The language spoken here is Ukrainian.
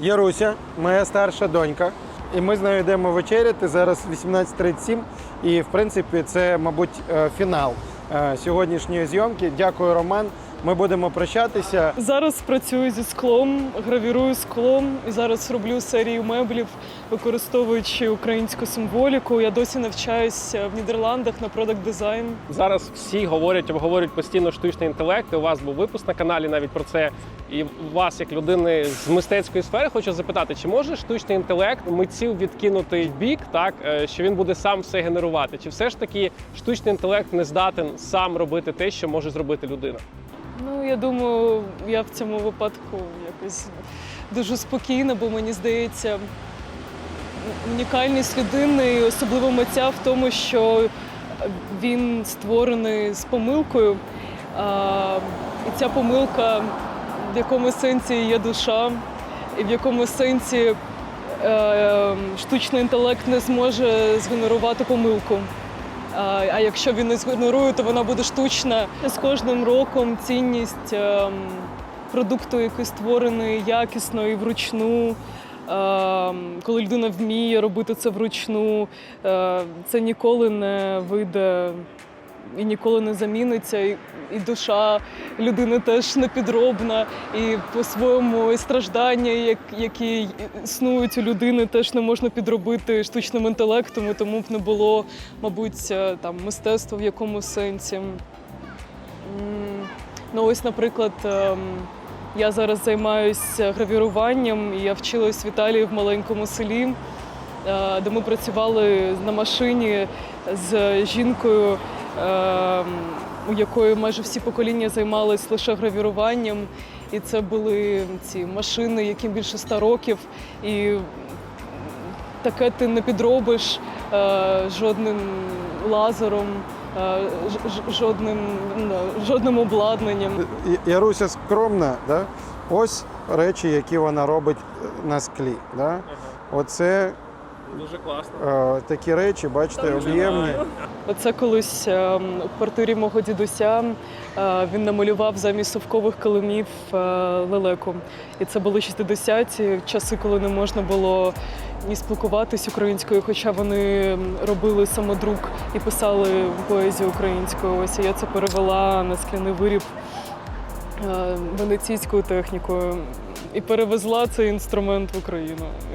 Яруся, моя старша донька. І ми з нею йдемо вечеряти. Зараз 18.37. І в принципі, це, мабуть, е, фінал е, сьогоднішньої зйомки. Дякую, Роман. Ми будемо прощатися. Зараз працюю зі склом, гравірую склом і зараз роблю серію меблів, використовуючи українську символіку. Я досі навчаюся в Нідерландах на продакт дизайн. Зараз всі говорять, обговорюють постійно штучний інтелект. і У вас був випуск на каналі навіть про це. І вас, як людини з мистецької сфери, хочу запитати, чи може штучний інтелект митців відкинути бік, так е, що він буде сам все генерувати? Чи все ж таки штучний інтелект не здатен сам робити те, що може зробити людина? Ну я думаю, я в цьому випадку якось дуже спокійна, бо мені здається, унікальність людини, і особливо митця в тому, що він створений з помилкою. А, і ця помилка в якому сенсі є душа, і в якому сенсі е, штучний інтелект не зможе згенерувати помилку. А, якщо він не згенерує, то вона буде штучна. З кожним роком цінність ем, продукту, який створений якісно і вручну. ем, Коли людина вміє робити це вручну, е, це ніколи не вийде і ніколи не заміниться. І, і душа людини теж не підробна, і по-своєму страждання, як, які існують у людини, теж не можна підробити штучним інтелектом, і тому б не було, мабуть, е, там мистецтва в якому сенсі. Ну, ось, наприклад, ем, я зараз займаюся гравіруванням, і я вчилась в Італії в маленькому селі, е, де ми працювали на машині з жінкою, у якої майже всі покоління займались лише гравіруванням. І це були ці машини, яким більше ста років. І таке ти не підробиш е, жодним лазером, е, жодним, ну, жодним обладнанням. Яруся скромна, да? ось речі, які вона робить на склі. Да? Оце Дуже класно. е, такі речі, бачите, об'ємні. Оце колись е, у квартирі мого дідуся е, він намалював замість совкових килимів е, лелеку. І це були 60-ті, часи, коли не можна було ні спілкуватись українською, хоча вони робили самодрук і писали поезію українською. Ось і я це перевела на скляний виріб венеційською технікою і перевезла цей інструмент в Україну.